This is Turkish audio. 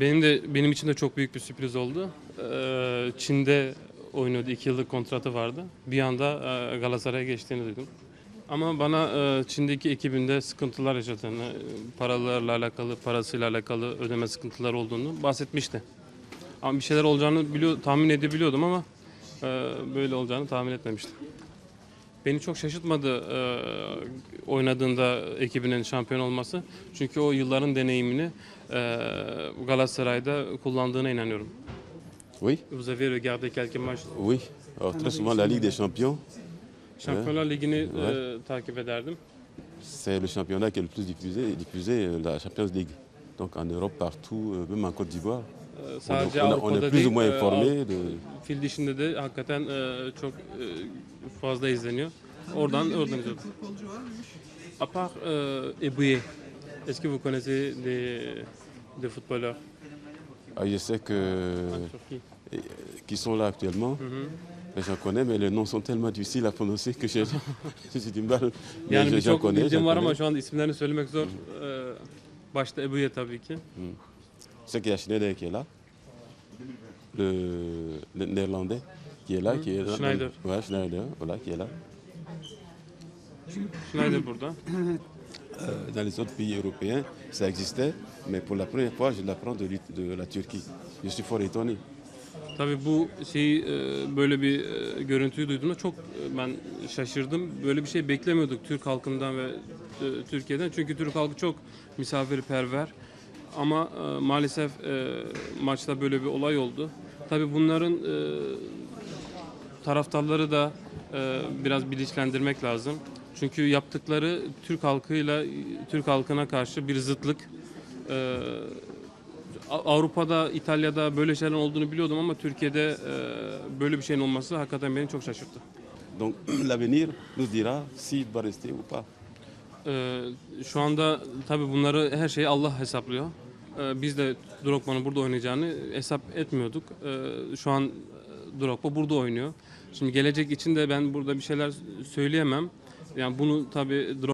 Benim de benim için de çok büyük bir sürpriz oldu. Ee, Çin'de oynuyordu, iki yıllık kontratı vardı. Bir anda e, Galatasaray'a geçtiğini duydum. Ama bana e, Çin'deki ekibinde sıkıntılar yaşadığını, paralarla alakalı, parasıyla alakalı ödeme sıkıntılar olduğunu bahsetmişti. Ama bir şeyler olacağını biliyor, tahmin edebiliyordum ama e, böyle olacağını tahmin etmemiştim. Beni çok şaşırtmadı e, oynadığında ekibinin şampiyon olması. Çünkü o yılların deneyimini e, Galatasaray'da kullandığına inanıyorum. Oui, Vous avez regardé quelques matchs. oui. Alors, très souvent, la Ligue des Champions, Şampiyonlar Ligi'ni e, takip ederdim. c'est le championnat qui est le plus diffusé, diffusé euh, la Champions League. Donc en Europe, partout, euh, même en Côte d'Ivoire, E, on, est- Sadece on est- on Avrupa'da plus ou moins e, informé de, fil dişinde de hakikaten e, çok e, fazla izleniyor. Oradan? À part euh, Eboué, est-ce que vous connaissez des, des footballeurs? Ah, je sais que en Turquie euh, qui sont là actuellement, Mhm. mais j'en connais, mais les noms sont tellement difficiles à prononcer que j'ai j'ai du mal. Mais Yani je- j'en birçok connais, bildiğim j'en var ama connais. şu an isimlerini söylemek zor. Ee, başta Ebu'ye tabii ki. Je y a Schneider qui est là, le, le néerlandais qui est là, qui est là. Schneider. Ouais, Schneider, voilà, qui est là. Schneider burada. Euh, Dans les autres pays européens, ça existait, mais pour la première fois, je l'apprends de, de la Turquie. Je suis fort étonné. Tabii bu şeyi e, böyle bir e, görüntüyü duyduğumda çok e, ben şaşırdım. Böyle bir şey beklemiyorduk Türk halkından ve Türkiye'den. Çünkü Türk halkı çok misafirperver. Ama e, maalesef e, maçta böyle bir olay oldu. Tabii bunların e, taraftarları da e, biraz bilinçlendirmek lazım. Çünkü yaptıkları Türk halkıyla Türk halkına karşı bir zıtlık. E, Avrupa'da, İtalya'da böyle şeyler olduğunu biliyordum ama Türkiye'de e, böyle bir şeyin olması hakikaten beni çok şaşırttı. Donc l'avenir nous dira s'il doit rester ou pas. E, şu anda tabii bunları her şeyi Allah hesaplıyor. E, biz de Drogba'nın burada oynayacağını hesap etmiyorduk. E, şu an e, Drogba burada oynuyor. Şimdi gelecek için de ben burada bir şeyler söyleyemem. Yani bunu tabii Drogba